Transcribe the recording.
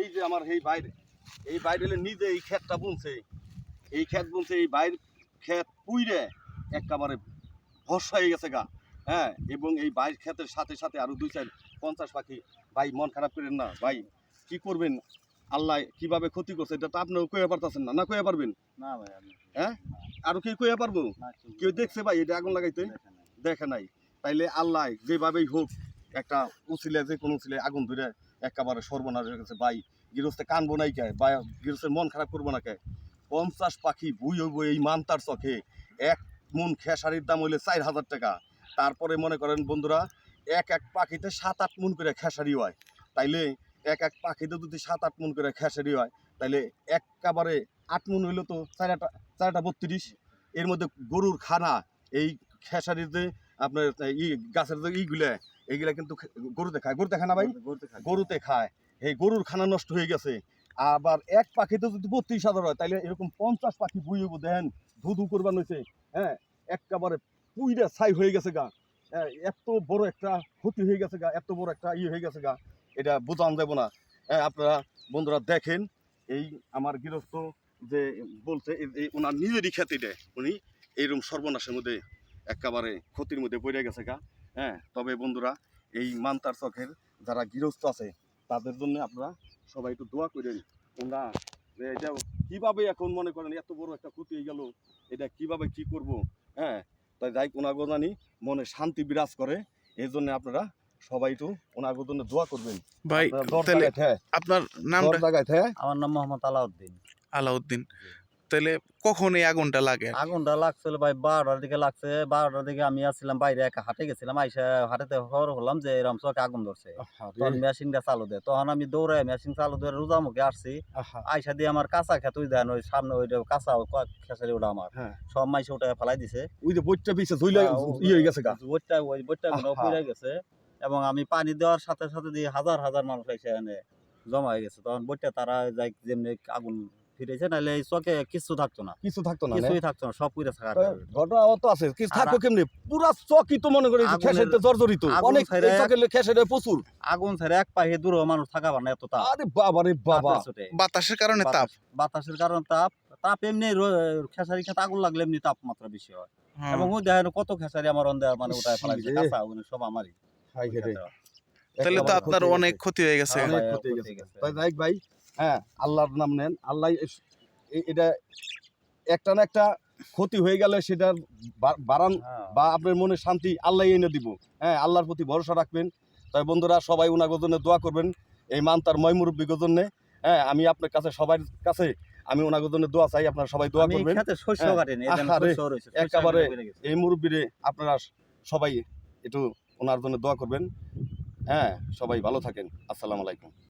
এই যে আমার এই বাইরে এই বাইরে হলে নিজে এই ক্ষেতটা বুনছে। এই ক্ষেত বুনছে এই বাইর ক্ষেত পুইরে একেবারে ভরসা হয়ে গেছে গা হ্যাঁ? এবং এই বাইর ক্ষেতের সাথে সাথে আরও দুই চার পঞ্চাশ পাখি। ভাই মন খারাপ করেন না ভাই। কি করবেন? আল্লাহ কীভাবে ক্ষতি করছে এটা তো আপনিও কয়ে পারতেছেন না। না কয়ে পারবেন? না ভাই হ্যাঁ? আর কি কয়ে পারব? কেউ দেখছে ভাই এটা আগুন লাগাইতে? দেখে নাই। দেখে নাই। তাইলে আল্লাহ যেভাবেই হোক একটা উচিলে যে কোনো উচিলে আগুন ধরে একেবারে সর্বনাশ হয়ে গেছে ভাই, গৃহস্থে কানবো নাই কে? বা গৃহস্থের মন খারাপ করব না কে? পঞ্চাশ পাখি বুই হইব এই মানতার চোখে। এক মন খেসারির দাম হইলে চার হাজার টাকা। তারপরে মনে করেন, বন্ধুরা, এক এক পাখিতে সাত আট মন করে খেসারি হয়। তাইলে এক এক পাখিতে যদি সাত আট মন করে খেসারি হয়, তাইলে একেবারে আট মন হইলে তো চারটা চারটা বত্রিশ। এর মধ্যে গরুর খানা, এই খেসারিতে আপনার ই গাছের যে ইগুলা এইগুলা কিন্তু গরুতে খায়। গরুতে খায় না ভাই? গরুতে খায়। এই গরুর খানা নষ্ট হয়ে গেছে। আবার এক পাখিতে যদি বত্রিশ হাজার হয় তাহলে এরকম পঞ্চাশ পাখি হইব। দেন ধু ধু করবার হয়েছে হ্যাঁ একেবারে পুইরা ছাই হয়ে গেছে গা। হ্যাঁ, এত বড় একটা ক্ষতি হয়ে গেছে গা এত বড় একটা ইয়ে হয়ে গেছে গা। এটা বোঝান যাব না। হ্যাঁ আপনারা বন্ধুরা দেখেন এই আমার গৃহস্থ যে বলছে এই- ওনার নিজেরই খ্যাতি দেয় উনি এইরকম সর্বনাশের মধ্যে একেবারে ক্ষতির মধ্যে পড়ে গেছে গা। হ্যাঁ তবে বন্ধুরা এই মান্তার চকের যারা গৃহস্থ আছে তাদের জন্য আপনারা সবাই একটু দোয়া করেন। ওনা যে এটা কীভাবে এখন মনে করেন এত বড় একটা ক্ষতি হয়ে গেল এটা কীভাবে কি করব? হ্যাঁ তাই যাই ওনাগো জানি মনে শান্তি বিরাজ করে। এই জন্য আপনারা সবাই একটু ওনাগো জন্য দোয়া করবেন। ভাই আপনারা জায়গায় থ্যায়, আপনার নামটা? জায়গায় থ্যায়। আমার নাম মোহাম্মদ আলাউদ্দিন। আলাউদ্দিন। তাহলে কখন এই আগুনটা লাগে? আগুনটা লাগছিল ভাই বারোটার দিকে লাগছে। বারোটার দিকে আমি আসছিলাম বাইরে একা হাটে গেছিলাম। আইসা হাটেতে খবর হলাম যে এরকম চকে আগুন ধরছে। তখন মেশিনটা চালু দেয়। তখন আমি দৌড়ে মেশিন চালু দিয়ে রোজা মুখে আসছি আইসা দিয়ে আমার কাঁচা খেত ওই দেন ওই সামনে ওই কাঁচা খেসারি ওটা আমার। হ্যাঁ। সব মাইসে ওটা ফেলাই দিছে। ওই যে বইটা পিছে ইয়ে হয়ে গেছে বইটা ওই বইটা গুলো গেছে। এবং আমি পানি দেওয়ার সাথে সাথে দিয়ে হাজার হাজার মানুষ এসে জমা হয়ে গেছে। তখন বইটা তারা যাই যেমনি আগুন ফিরেছে নাহলে এই চকে কিছু থাকতো না। কিছু থাকতো না? কিছুই থাকতো না সব পুড়ে থাকা তা ঘটনা অত আছে কিছু আর থাকো কেমনি? পুরা চকই তো মনে করি আগুনের- জর্জরিত। অনেক চকের খেসারি প্রচুর। আগুন ছেড়ে এক পায়ে দূর মানুষ থাকা না এত তাপ। আরে বাবা রে বাবা। বাতাসের কারণে তাপ। বাতাসের কারণে তাপ। তাপ এমনি খেসারি খেতে আগুন লাগলে এমনি তাপমাত্রা বেশি হয়। হ্যাঁ। এবং ওই দেখেন কত খেসারি আমার অন্ধে মানে ইস ফেলাইছে কাঁচা আগুন সব আমারই। তাহলে তো আপনার অনেক ক্ষতি হয়ে গেছে। অনেক ভাই, ক্ষতি হয়ে গেছে। গেছে। তাই ভাই। হ্যাঁ আল্লাহর নাম নেন। আল্লাহ এটা একটা না একটা ক্ষতি হয়ে গেলে সেটার বাড়ান হ্যাঁ। বা আপনার মনে শান্তি আল্লাহ এনে দিব। হ্যাঁ আল্লাহর প্রতি ভরসা রাখবেন। তাই বন্ধুরা সবাই ওনার জন্য দোয়া করবেন। এই মান তার ময় মুরব্বীর জন্য। হ্যাঁ আমি আপনার কাছে সবার কাছে আমি ওনার জন্য দোয়া চাই। আপনারা সবাই দোয়া করবেন। হ্যাঁ। একেবারে। এই মুরব্বীরে আপনারা সবাই একটু ওনার জন্য দোয়া করবেন। হ্যাঁ সবাই ভালো থাকেন। আসসালামু আলাইকুম।